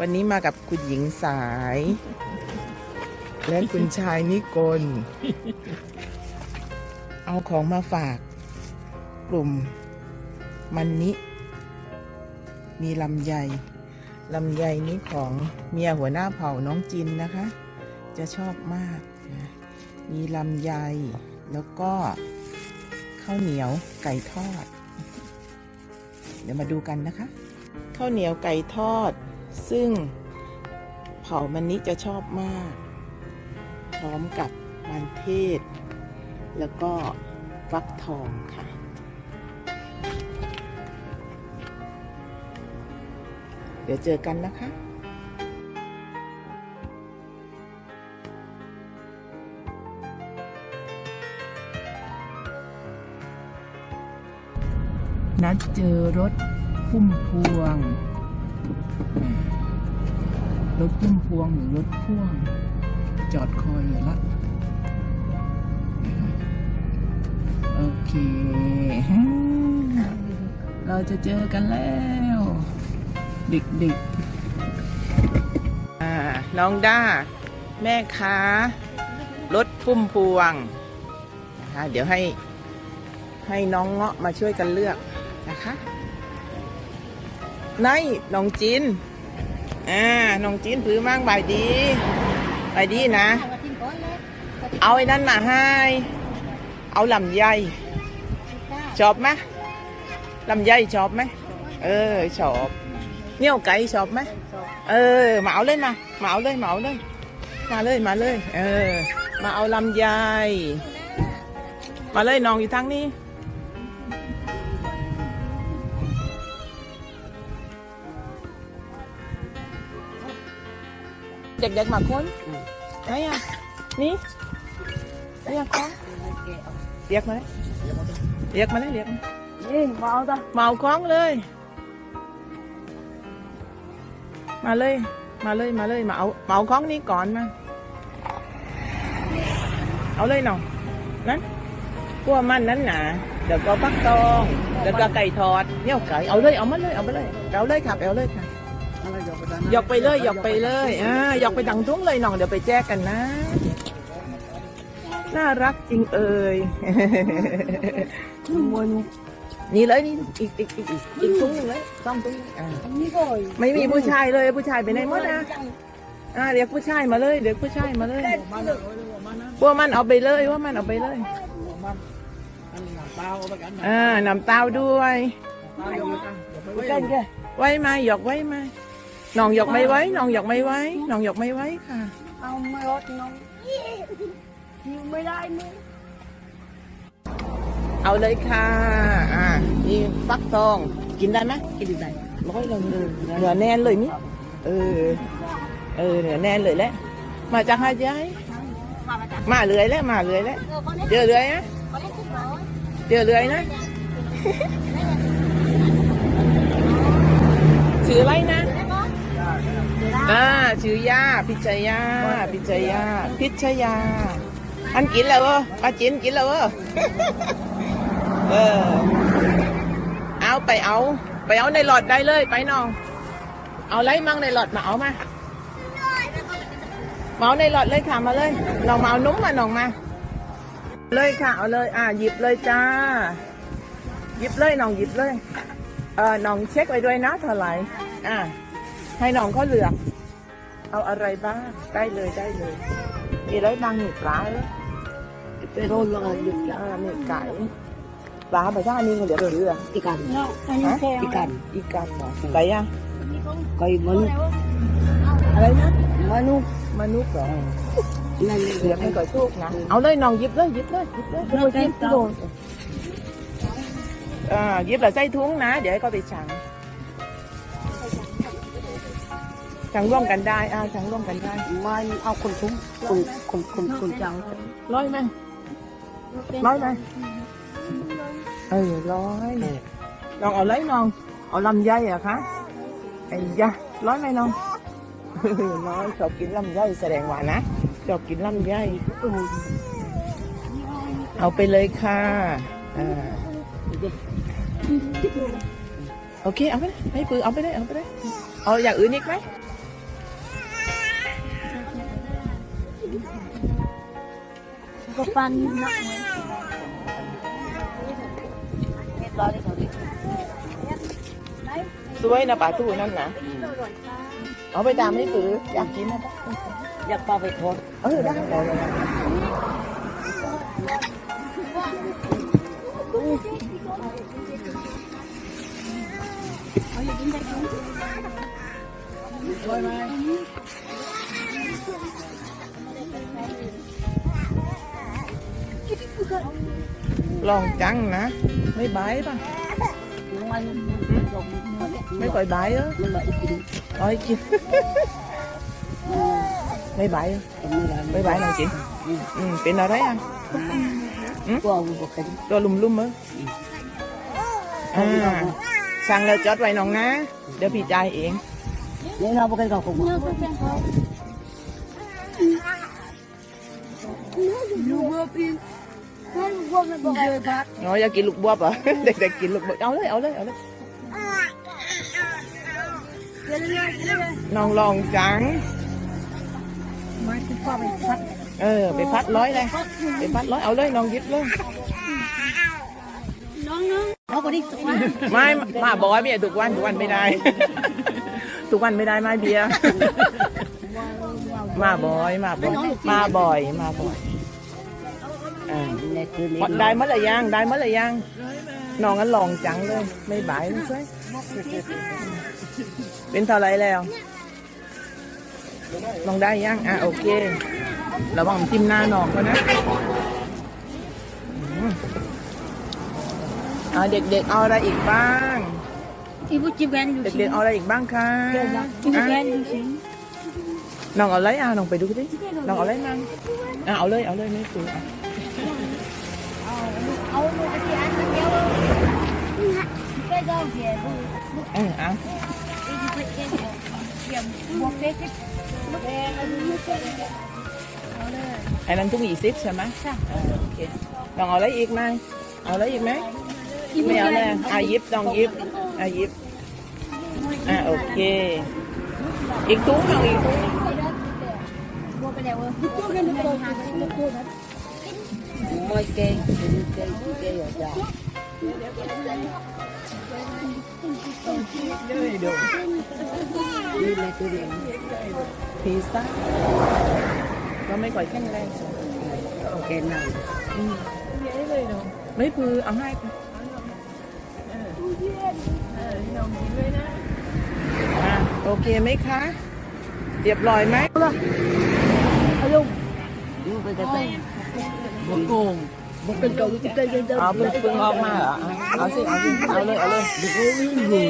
วันนี้มากับคุณหญิงสาย และคุณชายนิกล เอาของมาฝาก กลุ่มมันนิ มีลำไยลำไยนี้ของเมียหัวหน้าเผ่าน้องจินนะคะ จะชอบมากนะมีลำไยแล้วก็ข้าวเหนียวไก่ทอด เดี๋ยวมาดูกันนะคะ ข้าวเหนียวไก่ทอด ซึ่งเผ่ามันนี้จะชอบมาก พร้อมกับมันเทศ แล้วก็ฟักทองค่ะ เดี๋ยวเจอกันนะคะนัดเจอรถพุ่มพวง รถพุ่มพวงหรือรถพ่วง จอดคอยอยู่ละโอเค เราจะเจอกันแล้ว เด็กๆน้องด้า แม่ค้ารถพุ่มพวงนะคะเดี๋ยวให้ให้น้องเงาะมาช่วยกันเลือกนะคะ นายน้องจินอ่าน้องจินผือมั่งบดีใบดีนะ เอาไอ้นั่นมาให้ เอาลำไยชอบไหมลำไยชอบไหมเออชอบเนี่ยไก่ชอบไหมเออมาเอาเลยมามาเอาเลยมาเอาเลยมาเลยมาเลย เออ มาเอาลำไยมาเลยน้องอยู่ทางนี้ เด็กๆมาคนไหนอะนี่ไหนอะของเรียกมาเลยเรียกมาเลยเรียกมานี่มาเอาจ้ะมาเอาของเลย มาเลย มาเลยมาเลยมาเอามาเอาของนี้ก่อนมา เอาเลยน้องนั้นพวกมันนั้นหนาเดี๋ยวก็ฟักทองแล้วก็ไก่ทอดเนี่ยไก่เอาเลยเอามาเลยเอามาเลยเอาเลยครับเอาเลยค่ะอะไร หยอกไปดันหยอกไปเลยหยอกไปเลยอ่าหยอกไปดังทุ่งเลยน้องเดี๋ยวไปแจกกันนะ น่ารักจริงเอ่ยมวยนี่เลยนี่อีกอีกอีกอีกอีกทุ่งหนึงเลยสองทุ่งอ่านี่ก็ไม่มีผู้ชายเลยผู้ชายไปไหนหมดนะอ่าเรียกผู้ชายมาเลยเรียกผู้ชายมาเลยมันเลยมันนะพวกมันเอาไปเลยว่ามันเอาไปเลยมันอันนี้เปล่าเอาไปกันอ่านำเต้าด้วยเปล่าอยู่กันเดี๋ยวไปเล่นแกไว้ไหมหยอกไว้ไหม น้องหยอกไม่ไว้น้องหยอกไม่ไว้น้องหยอกไม่ไว้ค่ะ เอาไม่รถน้องอยู่ไม่ได้มึงเอาเลยค่ะ อ่านี่ฟักทอง กินได้ไหมกินได้ร้อยเลยเนื้อแน่นเลยมิเออ เออเนื้อแน่นเลยแหละ มาจากหาดใหญ่มาเรื่อยแล้วมาเรื่อยแล้วเจอเรื่อยนะเจอเรื่อยนะชื่ออะไรนะ อ่าชื่อยาพิชยาพิชยาพิชยา อันกินแล้วเหรอป้าจินกินแล้วเหรอเออ เอาไปเอา ไปเอาในหลอดได้เลยไปน้อง เอาไรมั่งในหลอดมาเอามามาเอาในหลอดเลยค่ะมาเลยน้องมาเอานุ่มมาน้องมา เลยค่ะเอาเลย อ่าหยิบเลยจ้า หยิบเลยน้องหยิบเลย เออน้องเช็คไว้ด้วยนะเท่าไหร่อ่าให้น้องเขาเลือก เอาอะไรบ้าง ได้เลยได้เลยมีอะไรบ้างนี่ปลาเหรอไปโดนเลยหยุดอ่ามีไก่ปลาไปท่านี่เขาเรียกเรืออีกันฮะอีกันอีกันเหรอไก่อะไก่มนุษย์อะไรนะมนุษย์มนุษย์เหรอนั่นเรียกให้ก่อยทุกนะเอาเลยน้องหยิบเลยหยิบเลยหยิบเลยโดนหยิบโดนอ่าหยิบแล้วใส่ถุงนะ เดี๋ยวให้เขาไปฉัง ฉังร่วมกันได้อ่าฉังร่วมกันได้มันเอาคนคุ้มคนคนคนคนจังร้อยไหมร้อยไหมเออร้อยลองเอาเลยน้องเอาลำไยเหรอะคะไอ้ยะร้อยไหมน้องน้อยชอบกินลำไยแสดงว่านะชอบกินลำไยเอาไปเลยค่ะอ่าโอเค เอาไปเลยให้ปือเอาไปเลยเอาไปเลยเอาอย่างอื่นอีกไหม ก็ปันนักเหมือนเรียบร้อยเลยเขาดิสวยนะป่าตู้นั่นนะเอาไปตามให้ปืออยากกินนะปะอยากปลาไปทอดเออได้ได้ได้สวยไหม ลองจังนะ ไม่บายป่ะมันลงไม่ค่อยบายเออมันเลยกินเอาให้กินไม่บายเออไม่ได้ไม่บายน้องจินอืมเป็นอะไรอะกลัวบุกกันตัวลุ่มลุ่มๆเอออ่าสั่งแล้วจดไว้น้องนะ เดี๋ยวพี่จ่ายเองนี่เราบุกกันกับผมยูเบอร์ปี มันว่ามันบอกเลยพัดน้อยอยากกินลูกบวบเหรอเด็กๆกินลูกบวบเอาเลยเอาเลยเอาเลยเรื่อยๆเรื่อยน้องลองจังๆมันคือความเป็นพัดเออไปพัดร้อยเลยไปพัดร้อยเอาเลยน้องหยิบเลยน้องน้องเอาไปดิสักวันไม่มาบอยเบียร์ทุกวันทุกวันไม่ได้ ทุกวันไม่ได้ไม่เบียร์มาบ่อยมาบ่อยมาบ่อยมาบ่อย อ่าในคืนนี้ได้เมื่อไหร่ยังได้เมื่อไหร่ยังน้องกันลองจังเลยไม่บายไม่ใช่เป็นเท่าไรแล้วลองได้ยังอะโอเคระวังจิ้มหน้าน้องเขานะอืมอ่าเด็กๆเอาอะไรอีกบ้างอีบุจิแวนอยู่เด็กๆเอาอะไรอีกบ้างคะอีบุแวนอยู่สิน้องเอาอะไรอะน้องไปดูดิน้องเอาอะไรมั่งอะเอาเลยเอาเลยไม่ซื้ออะเอาลูกที่อันเดียวไปเจ้าเสียบุเอออะอีบุไปเจ้าเสียบวกเล็กแดงอันนี้ไม่ใช่เอาเลยไอ้นั้นทุกยี่สิบใช่ไหมค่ะเออโอเคน้องเอาอะไรอีกไหมเอาอะไรอีกไหมไม่เอาเลยอะ หยิบน้องหยิบอะหยิบอะโอเคอีกถุงน้องอีกถุงบวกไปแล้วเว้ยตัวกันตัวหาตัวตัวนั้นมวย เก่งเก่งเก่งเก่งอย่าจ้าเลยดูนี่แหละตัวเดียวพิซซ่าก็ไม่ค่อยแข็งแรงโอเคนั่งไม่พือเอาให้อะโอเคไหมคะเรียบร้อยไหมเอาลุงดูไปกันไปบกโกง บกกันเก่าที่เก่งเก่งเอาเพิ่งเพิ่งออกมาเหรอเอาสิเอาสิเอาเลยเอาเลยบกโกงวิ่งเลย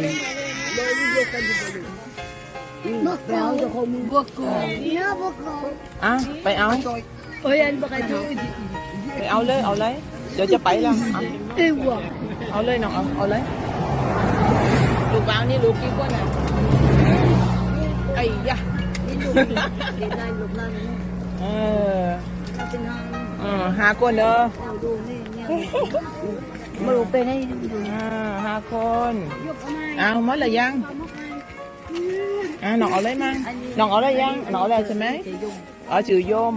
เลยวิ่งเยอะกันอยู่เลยบกโกงจะคงบกโกงเนี่ยบกโกงอะไปเอาเอ้ยอันบกกันดูไปเอาเลยเอาเลยเดี๋ยวจะไปแล้วเอาเอ้ยว่ะเอาเลยน้องเอาเอาเลยลูกบ้านี่ลูกกี่คนอะไอ้ยะนี่ลูกนี่นายลูกนั่นเออเป็นนาง ออห้าคนเด้อเอาดูนี่เนี่ยมาลูกเป็นให้ดูอ่าห้าคนยกเอามาเอาหมดเลยยังอ่าน้องเอาเลยมั้งน้องเอาเลยยังน้องเอาเลยใช่ไหมจะยุ่งอ๋อชื่อยม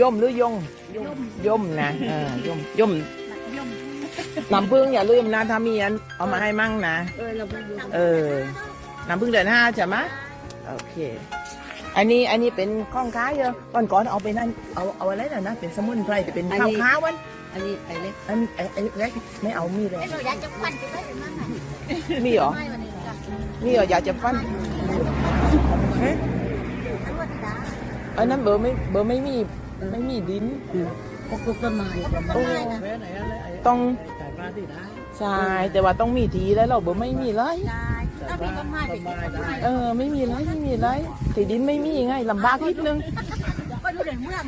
ยมหรือยงยุ่งยมนะเออยมยมยุ่งน้ำผึ้งอย่าลืมนะถ้ามีอันเอามาให้มั่งนะ เออเราไปดูเออน้ำพึ่งเดือนห้าใช่ไหมโอเค อันนี้อันนี้เป็นข้องค้าเยอะก่อนก่อนเอาไปนั่นเอาเอาอะไรน่ะนะเป็นสมุนไพรเป็นข้าวค้าวันอันนี้ไปเลยอันไอ้ไอ้เล็กไม่เอามีเลยเราอยากจะควันจะได้ยังไงมีเหรอไม่วันนี้จ้ะมีเหรออยากจะฟันเฮ้ยทั้งวันจ้าอันนั้นเบอร์ไม่เบอร์ไม่มีไม่มีดินพวกต้นไม้โอ้ต้องใช่แต่ว่าต้องมีทีแล้วเราเบอร์ไม่มีเลยได้ ถ้ามีต้นไม้เป็นต้นไม้เออ ไม่มีไรไม่มีไรถีดินไม่มีไงลำบากนิดนึง ก็ดูเด่นเมื่อ